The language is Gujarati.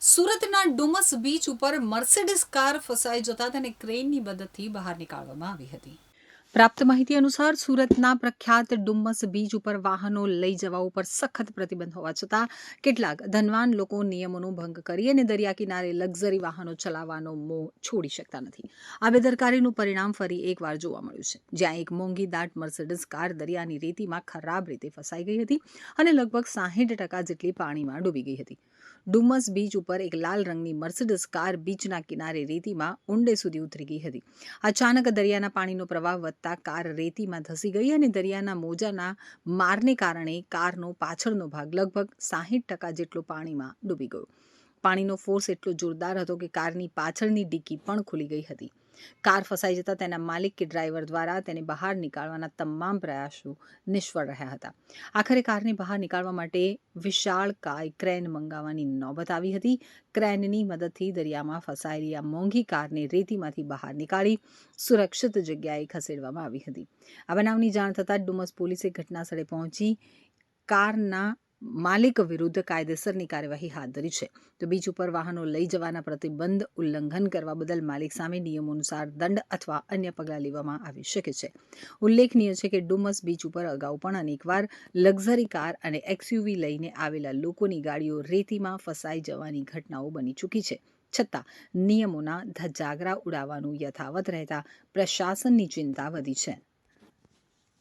સુરતના ડુમસ બીચ ઉપર મર્સિડીઝ કાર ફસાઈ જતા તેને ક્રેનની મદદથી બહાર નીકાળવામાં આવી હતી. પ્રાપ્ત માહિતી અનુસાર સુરતના પ્રખ્યાત ડુમ્મસ બીચ ઉપર વાહનો લઈ જવા ઉપર સખત પ્રતિબંધ હોવા છતાં કેટલાક ધનવાન લોકો નિયમોનો ભંગ કરી અને દરિયા કિનારે લક્ઝરી વાહનો ચલાવવાનો મોહ છોડી શકતા નથી. આ બેદરકારીનું પરિણામ ફરી એકવાર જોવા મળ્યું છે. જ્યાં એક મોંઘી દાટ મર્સિડીઝ કાર દરિયાની રેતીમાં ખરાબ રીતે ફસાઈ ગઈ હતી અને લગભગ સાહીઠ ટકા જેટલી પાણીમાં ડૂબી ગઈ હતી. ડુમસ બીચ ઉપર એક લાલ રંગની મર્સિડીઝ કાર બીચના કિનારે રેતીમાં ઊંડે સુધી ઉતરી ગઈ હતી. અચાનક દરિયાના પાણીનો પ્રવાહ વધતા કાર રેતીમાં ધસી ગઈ અને દરિયાના મોજાના મારને કારણે કારનો પાછળનો ભાગ લગભગ સાહીઠ ટકા જેટલો પાણીમાં ડૂબી ગયો. પાણીનો ફોર્સ એટલો જોરદાર હતો કે કારની પાછળની ડિક્કી પણ ખુલી ગઈ હતી. કાર ફસાઈ જતા તેના માલિક કે ડ્રાઈવર દ્વારા તેને બહાર નીકાળવાના તમામ પ્રયાસો નિષ્ફળ રહ્યા હતા. આખરે કારને બહાર નીકાળવા માટે વિશાળ કાય ક્રેન મંગાવવાની નોબત આવી હતી. ક્રેનની મદદથી દરિયામાં ફસાયેલી આ મોંઘી કારને રેતીમાંથી બહાર નીકાળી સુરક્ષિત જગ્યાએ ખસેડવામાં આવી હતી. આ બનાવની જાણ થતાં ડુમસ પોલીસે ઘટનાસ્થળે પહોંચી કારના માલિક વિરુદ્ધ કાયદેસરની કાર્યવાહી હાથ ધરી છે. તો બીચ ઉપર વાહનો લઈ જવાના પ્રતિબંધ ઉલ્લંઘન કરવા બદલ માલિક સામે નિયમો અનુસાર દંડ અથવા અન્ય પગલાં લેવામાં આવી શકે છે. ઉલ્લેખનીય છે કે ડુમસ બીચ ઉપર અગાઉ પણ અનેકવાર લક્ઝરી કાર અને એક્સયુવી લઈને આવેલા લોકોની ગાડીઓ રેતીમાં ફસાઈ જવાની ઘટનાઓ બની ચૂકી છે. છતાં, નિયમોના ધજાગરા ઉડાવવાનું યથાવત રહેતા પ્રશાસનની ચિંતા વધી છે.